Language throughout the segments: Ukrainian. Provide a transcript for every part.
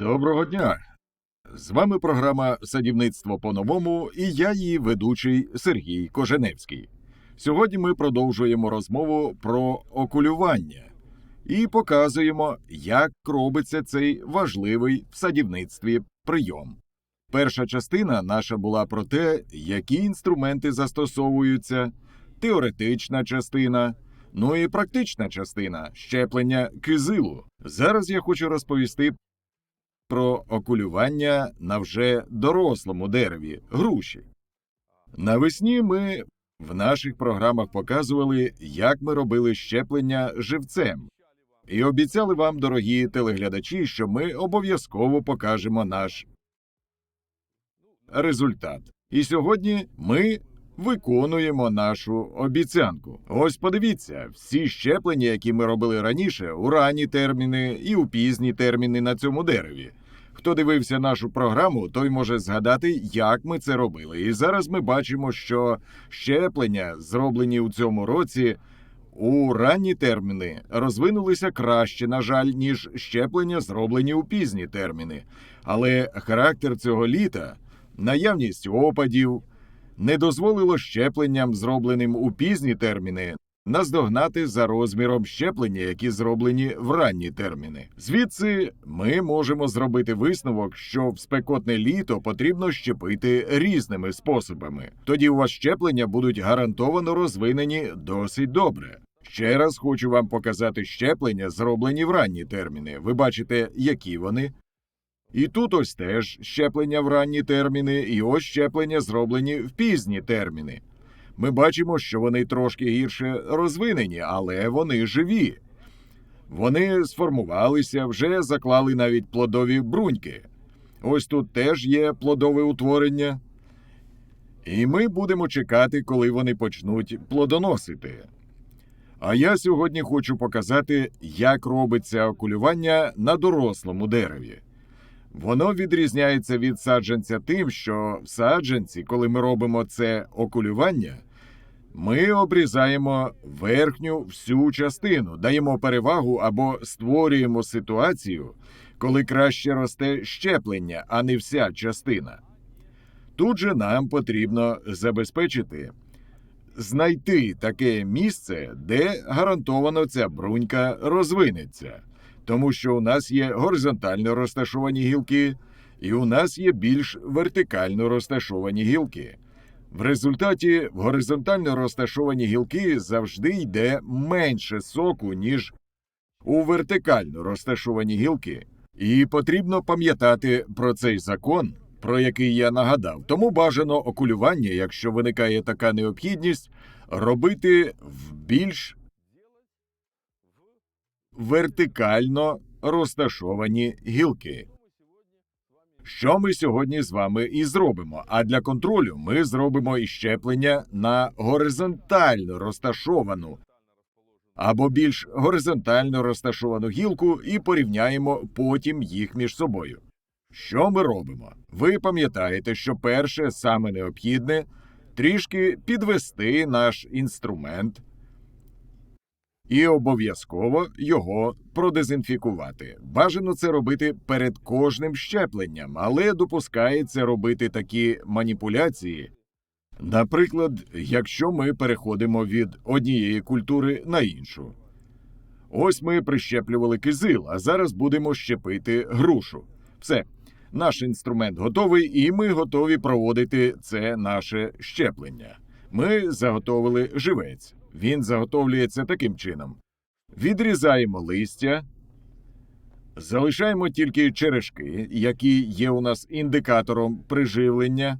Доброго дня! З вами програма Садівництво по-новому і я її ведучий Сергій Коженевський. Сьогодні ми продовжуємо розмову про окулювання і показуємо, як робиться цей важливий в садівництві прийом. Перша частина наша була про те, які інструменти застосовуються, теоретична частина, ну і практична частина щеплення кизилу. Зараз я хочу розповісти про окулювання на вже дорослому дереві груші. Навесні ми в наших програмах показували, як ми робили щеплення живцем, і обіцяли вам, дорогі телеглядачі, що ми обов'язково покажемо наш результат. І сьогодні ми виконуємо нашу обіцянку. Ось подивіться, всі щеплення, які ми робили раніше, у ранні терміни і у пізні терміни на цьому дереві. Хто дивився нашу програму, той може згадати, як ми це робили. І зараз ми бачимо, що щеплення, зроблені у цьому році, у ранні терміни розвинулися краще, на жаль, ніж щеплення, зроблені у пізні терміни. Але характер цього літа, наявність опадів, не дозволило щепленням, зробленим у пізні терміни, наздогнати за розміром щеплення, які зроблені в ранні терміни. Звідси ми можемо зробити висновок, що в спекотне літо потрібно щепити різними способами. Тоді у вас щеплення будуть гарантовано розвинені досить добре. Ще раз хочу вам показати щеплення, зроблені в ранні терміни. Ви бачите, які вони. І тут ось теж щеплення в ранні терміни, і ось щеплення зроблені в пізні терміни. Ми бачимо, що вони трошки гірше розвинені, але вони живі. Вони сформувалися, вже заклали навіть плодові бруньки. Ось тут теж є плодове утворення. І ми будемо чекати, коли вони почнуть плодоносити. А я сьогодні хочу показати, як робиться окулювання на дорослому дереві. Воно відрізняється від саджанця тим, що в саджанці, коли ми робимо це окулювання, ми обрізаємо верхню всю частину, даємо перевагу або створюємо ситуацію, коли краще росте щеплення, а не вся частина. Тут же нам потрібно забезпечити знайти таке місце, де гарантовано ця брунька розвинеться, тому що у нас є горизонтально розташовані гілки, і у нас є більш вертикально розташовані гілки. В результаті в горизонтально розташовані гілки завжди йде менше соку, ніж у вертикально розташовані гілки. І потрібно пам'ятати про цей закон, про який я нагадав. Тому бажано окулювання, якщо виникає така необхідність, робити в більш вертикально розташовані гілки. Що ми сьогодні з вами і зробимо? А для контролю ми зробимо і щеплення на горизонтально розташовану або більш горизонтально розташовану гілку і порівняємо потім їх між собою. Що ми робимо? Ви пам'ятаєте, що перше саме необхідне трішки підвести наш інструмент і обов'язково його продезінфікувати. Бажано це робити перед кожним щепленням, але допускається робити такі маніпуляції. Наприклад, якщо ми переходимо від однієї культури на іншу. Ось ми прищеплювали кизил, а зараз будемо щепити грушу. Все, наш інструмент готовий, і ми готові проводити це наше щеплення. Ми заготовили живець. Він заготовлюється таким чином: відрізаємо листя, залишаємо тільки черешки, які є у нас індикатором приживлення.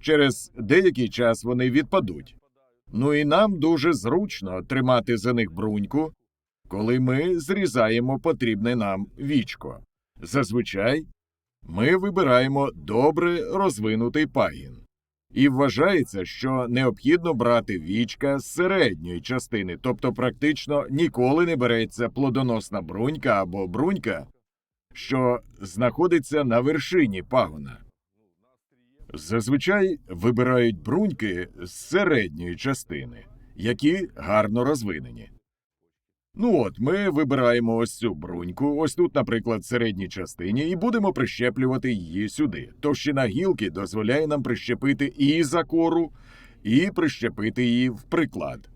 Через деякий час вони відпадуть. Ну і нам дуже зручно тримати за них бруньку, коли ми зрізаємо потрібне нам вічко. Зазвичай ми вибираємо добре розвинутий пагін. І вважається, що необхідно брати вічка з середньої частини, тобто практично ніколи не береться плодоносна брунька або брунька, що знаходиться на вершині пагона. Зазвичай вибирають бруньки з середньої частини, які гарно розвинені. Ну от, ми вибираємо ось цю бруньку, ось тут, наприклад, в середній частині, і будемо прищеплювати її сюди. Товщина гілки дозволяє нам прищепити і за кору, і прищепити її в приклад.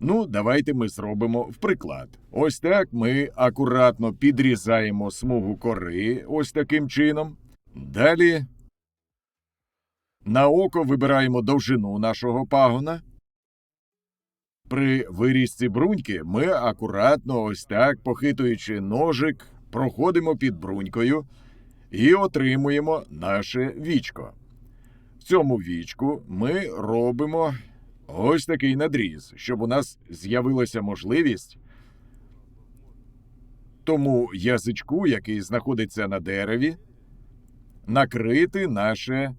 Ну, давайте ми зробимо в приклад. Ось так ми акуратно підрізаємо смугу кори, ось таким чином. Далі на око вибираємо довжину нашого пагона. При вирізці бруньки ми акуратно, ось так, похитуючи ножик, проходимо під брунькою і отримуємо наше вічко. В цьому вічку ми робимо ось такий надріз, щоб у нас з'явилася можливість тому язичку, який знаходиться на дереві, накрити наше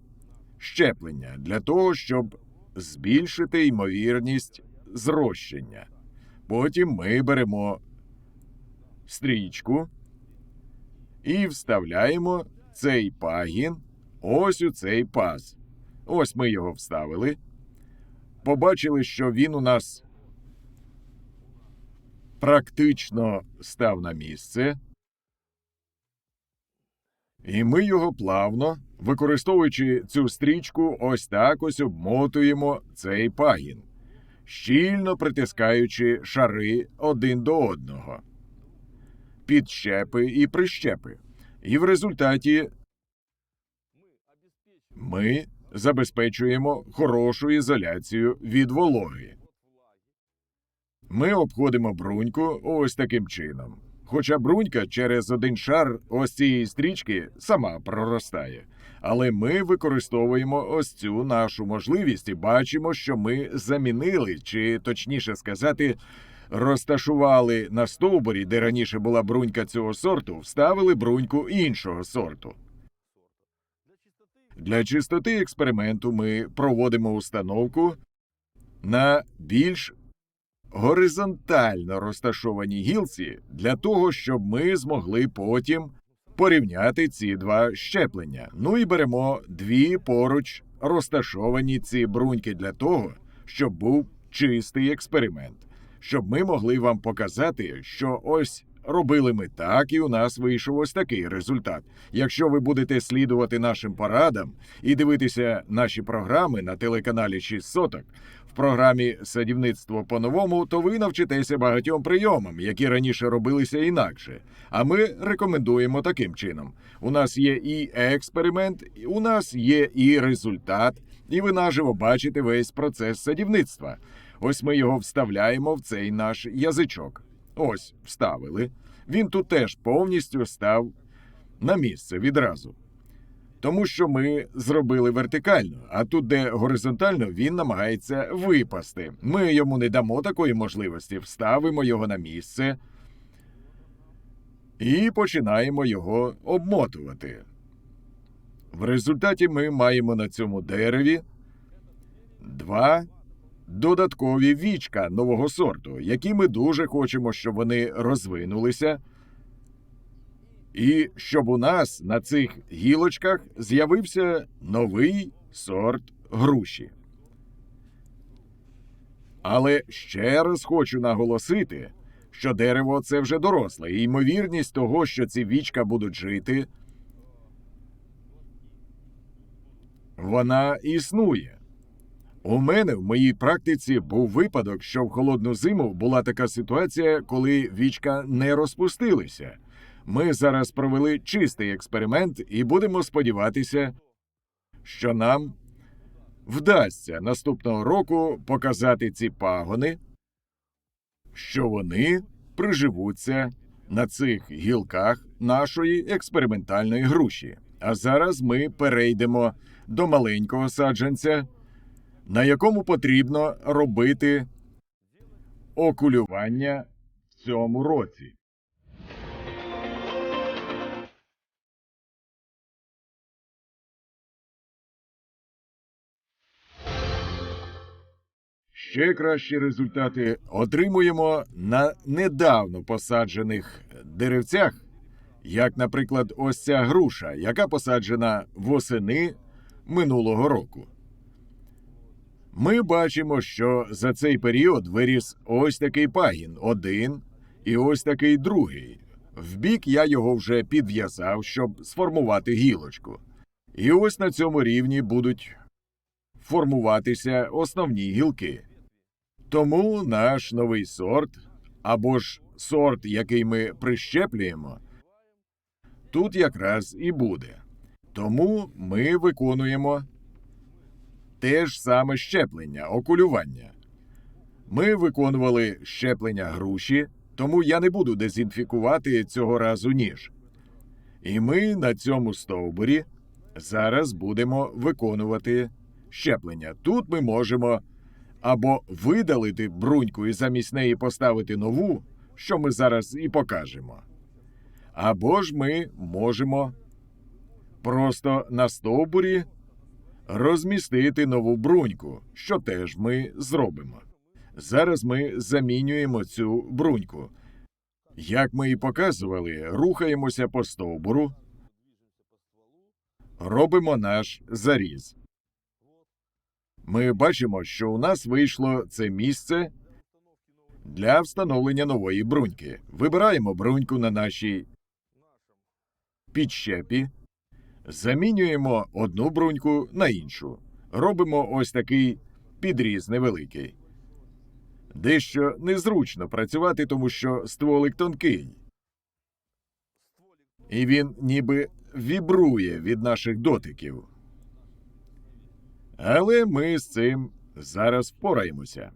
щеплення для того, щоб збільшити ймовірність зрощення. Потім ми беремо стрічку і вставляємо цей пагін ось у цей паз. Ось ми його вставили. Побачили, що він у нас практично став на місце. І ми його плавно, використовуючи цю стрічку, ось так ось обмотуємо цей пагін, щільно притискаючи шари один до одного, підщепи і прищепи. І в результаті ми забезпечуємо хорошу ізоляцію від вологи. Ми обходимо бруньку ось таким чином. Хоча брунька через один шар ось цієї стрічки сама проростає. Але ми використовуємо ось цю нашу можливість і бачимо, що ми замінили, чи точніше сказати, розташували на стовбурі, де раніше була брунька цього сорту, вставили бруньку іншого сорту. Для чистоти експерименту ми проводимо установку на більш горизонтально розташовані гілці для того, щоб ми змогли потім порівняти ці два щеплення. Ну і беремо дві поруч розташовані ці бруньки для того, щоб був чистий експеримент, щоб ми могли вам показати, що ось. Робили ми так, і у нас вийшов ось такий результат. Якщо ви будете слідувати нашим порадам і дивитися наші програми на телеканалі 6 соток, в програмі Садівництво по-новому, то ви навчитеся багатьом прийомам, які раніше робилися інакше. А ми рекомендуємо таким чином: у нас є і експеримент, у нас є і результат, і ви наживо бачите весь процес садівництва. Ось ми його вставляємо в цей наш язичок. Ось вставили. Він тут теж повністю став на місце відразу. Тому що ми зробили вертикально, а тут, де горизонтально, він намагається випасти. Ми йому не дамо такої можливості, вставимо його на місце і починаємо його обмотувати. В результаті ми маємо на цьому дереві два додаткові вічка нового сорту, які ми дуже хочемо, щоб вони розвинулися, і щоб у нас на цих гілочках з'явився новий сорт груші. Але ще раз хочу наголосити, що дерево це вже доросле, і ймовірність того, що ці вічка будуть жити, вона існує. У мене в моїй практиці був випадок, що в холодну зиму була така ситуація, коли вічка не розпустилися. Ми зараз провели чистий експеримент і будемо сподіватися, що нам вдасться наступного року показати ці пагони, що вони приживуться на цих гілках нашої експериментальної груші. А зараз ми перейдемо до маленького саджанця на якому потрібно робити окулювання в цьому році. Ще кращі результати отримуємо на недавно посаджених деревцях, як, наприклад, ось ця груша, яка посаджена восени минулого року. Ми бачимо, що за цей період виріс ось такий пагін один, І ось такий другий. Вбік я його вже підв'язав, щоб сформувати гілочку. І ось на цьому рівні будуть формуватися основні гілки. Тому наш новий сорт, або ж сорт, який ми прищеплюємо, тут якраз і буде. Тому ми виконуємо те ж саме щеплення, окулювання. Ми виконували щеплення груші, тому я не буду дезінфікувати цього разу ніж. І ми на цьому стовбурі зараз будемо виконувати щеплення. Тут ми можемо або видалити бруньку і замість неї поставити нову, що ми зараз і покажемо. Або ж ми можемо просто на стовбурі розмістити нову бруньку, що теж ми зробимо. Зараз ми замінюємо цю бруньку. Як ми і показували, рухаємося по стовбуру, робимо наш заріз. Ми бачимо, що у нас вийшло це місце для встановлення нової бруньки. Вибираємо бруньку на нашій підщепі, замінюємо одну бруньку на іншу. Робимо ось такий підріз невеликий. Дещо незручно працювати, тому що стволик тонкий. І він ніби вібрує від наших дотиків. Але ми з цим зараз впораємося.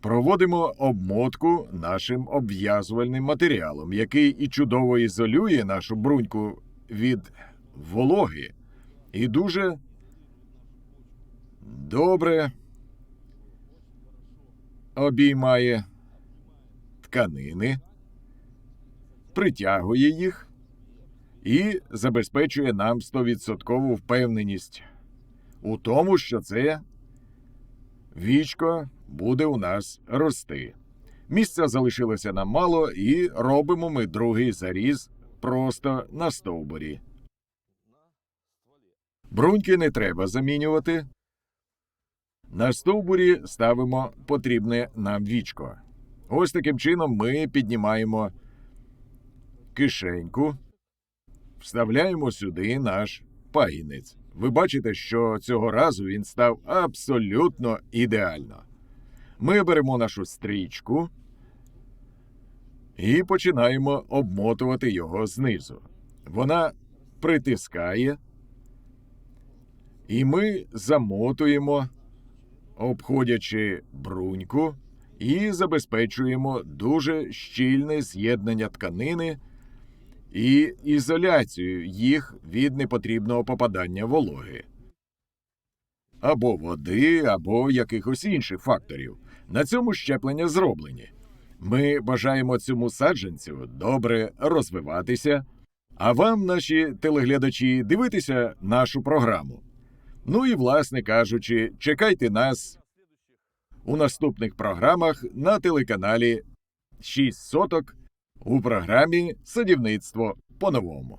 Проводимо обмотку нашим обв'язувальним матеріалом, який і чудово ізолює нашу бруньку від вологи, і дуже добре обіймає тканини, притягує їх і забезпечує нам 100% впевненість у тому, що це вічко буде у нас рости. Місця залишилося нам мало, і робимо ми другий заріз просто на стовбурі. Бруньки не треба замінювати. На стовбурі ставимо потрібне нам вічко. Ось таким чином ми піднімаємо кишеньку, вставляємо сюди наш пагінець. Ви бачите, що цього разу він став абсолютно ідеально. Ми беремо нашу стрічку і починаємо обмотувати його знизу. Вона притискає, і ми замотуємо, обходячи бруньку, і забезпечуємо дуже щільне з'єднання тканини і ізоляцію їх від непотрібного попадання вологи. Або води, або якихось інших факторів. На цьому щеплення зроблені. Ми бажаємо цьому саджанцю добре розвиватися, а вам, наші телеглядачі, дивитися нашу програму. Ну і, власне кажучи, чекайте нас у наступних програмах на телеканалі 6 соток у програмі Садівництво по-новому.